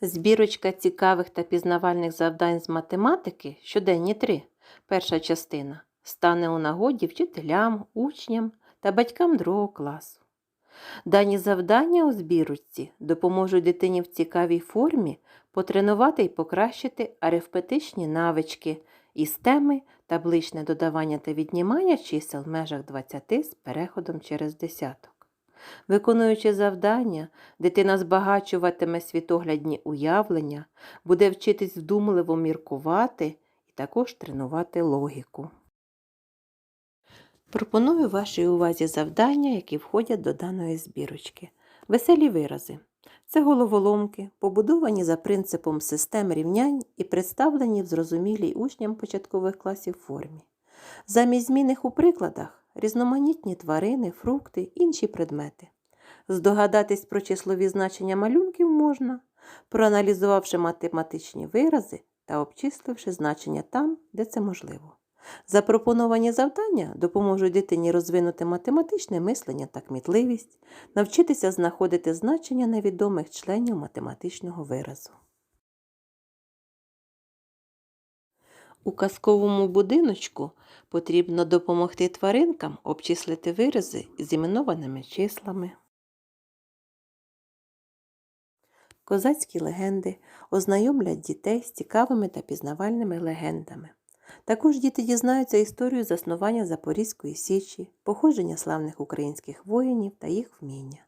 Збірочка цікавих та пізнавальних завдань з математики щоденні три. Перша частина стане у нагоді вчителям, учням та батькам другого класу. Дані завдання у збірочці допоможуть дитині в цікавій формі потренувати і покращити арифметичні навички із теми табличне додавання та віднімання чисел в межах 20 з переходом через десяток. Виконуючи завдання, дитина збагачуватиме світоглядні уявлення, буде вчитись вдумливо міркувати і також тренувати логіку. Пропоную вашій увазі завдання, які входять до даної збірочки. Веселі вирази. Це головоломки, побудовані за принципом систем рівнянь і представлені в зрозумілій учням початкових класів формі. Замість змінних у прикладах різноманітні тварини, фрукти, інші предмети. Здогадатись про числові значення малюнків можна, проаналізувавши математичні вирази та обчисливши значення там, де це можливо. Запропоновані завдання допоможуть дитині розвинути математичне мислення та кмітливість, навчитися знаходити значення невідомих членів математичного виразу. У казковому будиночку потрібно допомогти тваринкам обчислити вирази з іменованими числами. Козацькі легенди ознайомлять дітей з цікавими та пізнавальними легендами. Також діти дізнаються історію заснування Запорізької Січі, походження славних українських воїнів та їх вміння.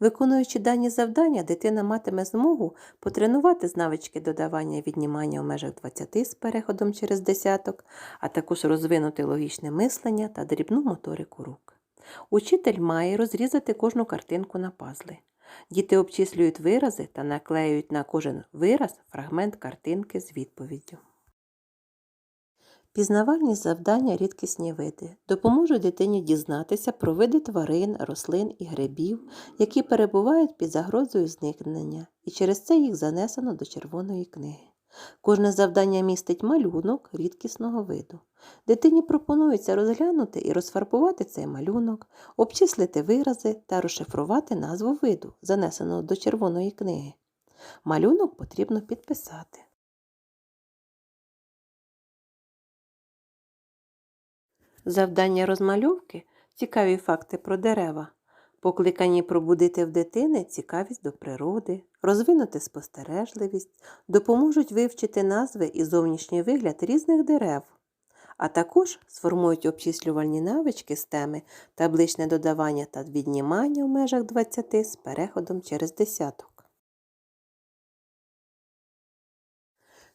Виконуючи дані завдання, дитина матиме змогу потренувати з навички додавання і віднімання в межах 20 з переходом через десяток, а також розвинути логічне мислення та дрібну моторику рук. Учитель має розрізати кожну картинку на пазли. Діти обчислюють вирази та наклеюють на кожен вираз фрагмент картинки з відповіддю. Пізнавальні завдання рідкісні види допоможуть дитині дізнатися про види тварин, рослин і грибів, які перебувають під загрозою зникнення, і через це їх занесено до червоної книги. Кожне завдання містить малюнок рідкісного виду. Дитині пропонується розглянути і розфарбувати цей малюнок, обчислити вирази та розшифрувати назву виду, занесеного до червоної книги. Малюнок потрібно підписати. Завдання розмальовки цікаві факти про дерева, покликані пробудити в дитини цікавість до природи, розвинути спостережливість, допоможуть вивчити назви і зовнішній вигляд різних дерев, а також сформують обчислювальні навички з теми табличне додавання та віднімання в межах 20 з переходом через десяток.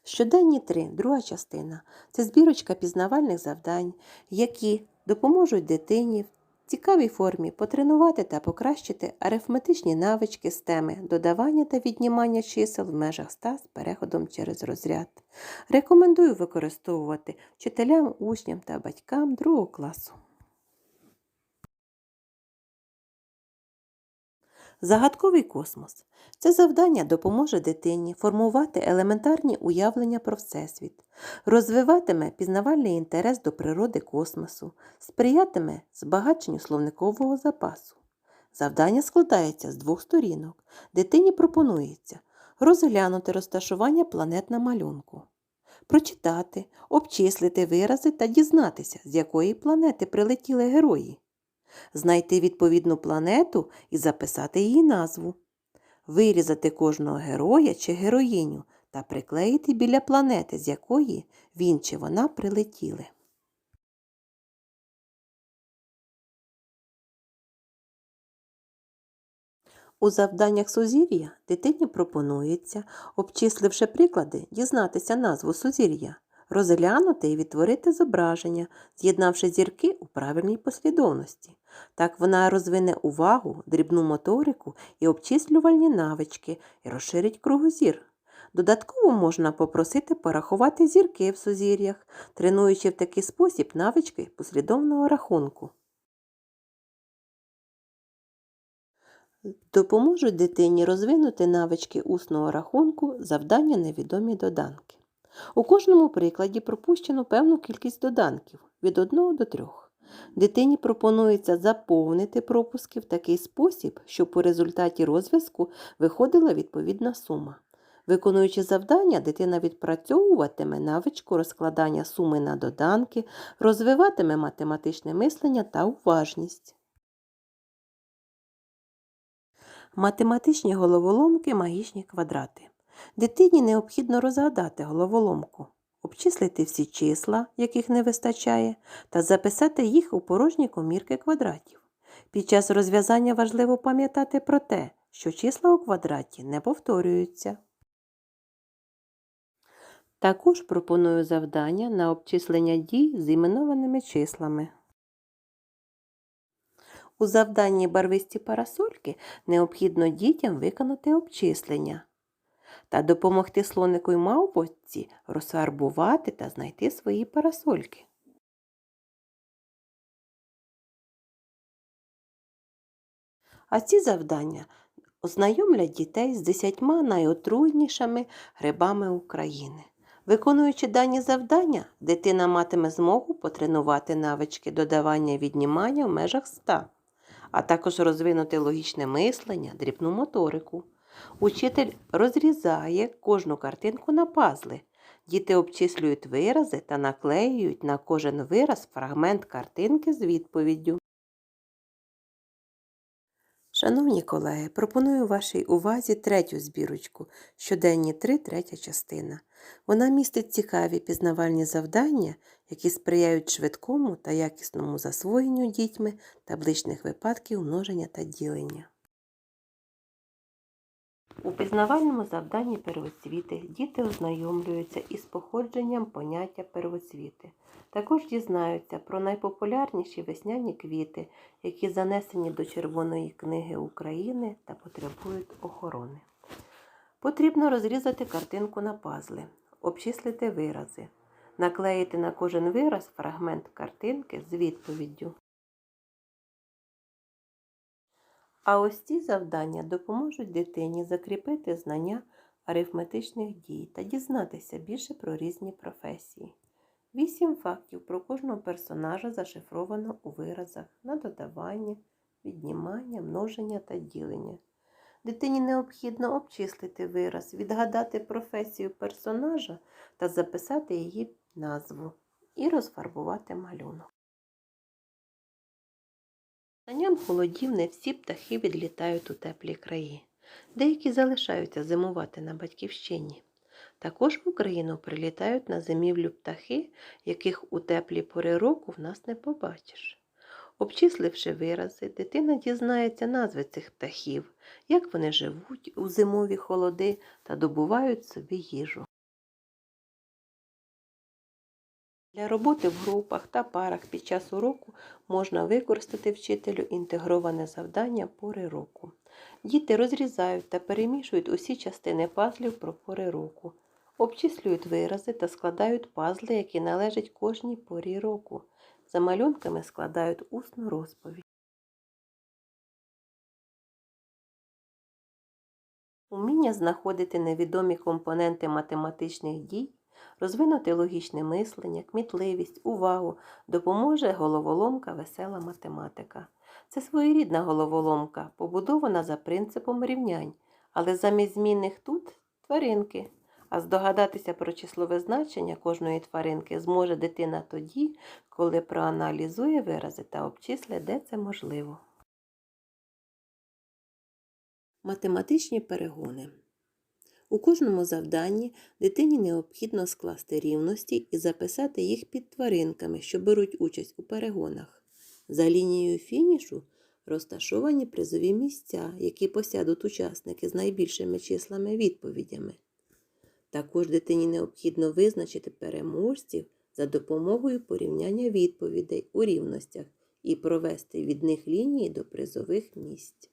Щоденні три, друга частина це збірочка пізнавальних завдань, які допоможуть дитині в цікавій формі потренувати та покращити арифметичні навички з теми додавання та віднімання чисел в межах 100 з переходом через розряд. Рекомендую використовувати вчителям, учням та батькам другого класу. Загадковий космос. Це завдання допоможе дитині формувати елементарні уявлення про Всесвіт, розвиватиме пізнавальний інтерес до природи космосу, сприятиме збагаченню словникового запасу. Завдання складається з двох сторінок. Дитині пропонується розглянути розташування планет на малюнку, прочитати, обчислити вирази та дізнатися, з якої планети прилетіли герої знайти відповідну планету і записати її назву, вирізати кожного героя чи героїню та приклеїти біля планети, з якої він чи вона прилетіли. У завданнях сузір'я дитині пропонується, обчисливши приклади, дізнатися назву сузір'я, розглянути і відтворити зображення, з'єднавши зірки у правильній послідовності. Так вона розвине увагу, дрібну моторику і обчислювальні навички і розширить кругозір. Додатково можна попросити порахувати зірки в сузір'ях, тренуючи в такий спосіб навички послідовного рахунку. Допоможуть дитині розвинути навички усного рахунку завдання невідомі доданки. У кожному прикладі пропущено певну кількість доданків від 1 до 3. Дитині пропонується заповнити пропуски в такий спосіб, щоб у результаті розв'язку виходила відповідна сума. Виконуючи завдання, дитина відпрацьовуватиме навичку розкладання суми на доданки, розвиватиме математичне мислення та уважність. Математичні головоломки магічні квадрати. Дитині необхідно розгадати головоломку, обчислити всі числа, яких не вистачає, та записати їх у порожні комірки квадратів. Під час розв'язання важливо пам'ятати про те, що числа у квадраті не повторюються. Також пропоную завдання на обчислення дій з іменованими числами. У завданні барвисті парасольки необхідно дітям виконати обчислення та допомогти слонику й мавпочці розфарбувати та знайти свої парасольки. А ці завдання ознайомлять дітей з десятьма найотруйнішими грибами України. Виконуючи дані завдання, дитина матиме змогу потренувати навички додавання і віднімання в межах ста, а також розвинути логічне мислення, дрібну моторику. Учитель розрізає кожну картинку на пазли. Діти обчислюють вирази та наклеюють на кожен вираз фрагмент картинки з відповіддю. Шановні колеги, пропоную вашій увазі третю збірочку щоденні 3, третя частина. Вона містить цікаві пізнавальні завдання, які сприяють швидкому та якісному засвоєнню дітьми табличних випадків множення та ділення. У пізнавальному завданні первоцвіти діти ознайомлюються із походженням поняття первоцвіти. Також дізнаються про найпопулярніші весняні квіти, які занесені до Червоної книги України та потребують охорони. Потрібно розрізати картинку на пазли, обчислити вирази, наклеїти на кожен вираз фрагмент картинки з відповіддю. А ось ці завдання допоможуть дитині закріпити знання арифметичних дій та дізнатися більше про різні професії. Вісім фактів про кожного персонажа зашифровано у виразах на додавання, віднімання, множення та ділення. Дитині необхідно обчислити вираз, відгадати професію персонажа та записати її назву і розфарбувати малюнок. Знанням холодів не всі птахи відлітають у теплі краї. Деякі залишаються зимувати на батьківщині. Також в Україну прилітають на зимівлю птахи, яких у теплі пори року в нас не побачиш. Обчисливши вирази, дитина дізнається назви цих птахів, як вони живуть у зимові холоди та добувають собі їжу. Роботи в групах та парах під час уроку можна використати вчителю інтегроване завдання пори року. Діти розрізають та перемішують усі частини пазлів про пори року, обчислюють вирази та складають пазли, які належать кожній порі року. За малюнками складають усну розповідь. Уміння знаходити невідомі компоненти математичних дій, розвинути логічне мислення, кмітливість, увагу допоможе головоломка весела математика. Це своєрідна головоломка, побудована за принципом рівнянь, але замість змінних тут тваринки. А здогадатися про числове значення кожної тваринки зможе дитина тоді, коли проаналізує вирази та обчисле, де це можливо. Математичні перегони. У кожному завданні дитині необхідно скласти рівності і записати їх під тваринками, що беруть участь у перегонах. За лінією фінішу розташовані призові місця, які посядуть учасники з найбільшими числами відповідями. Також дитині необхідно визначити переможців за допомогою порівняння відповідей у рівностях і провести від них лінії до призових місць.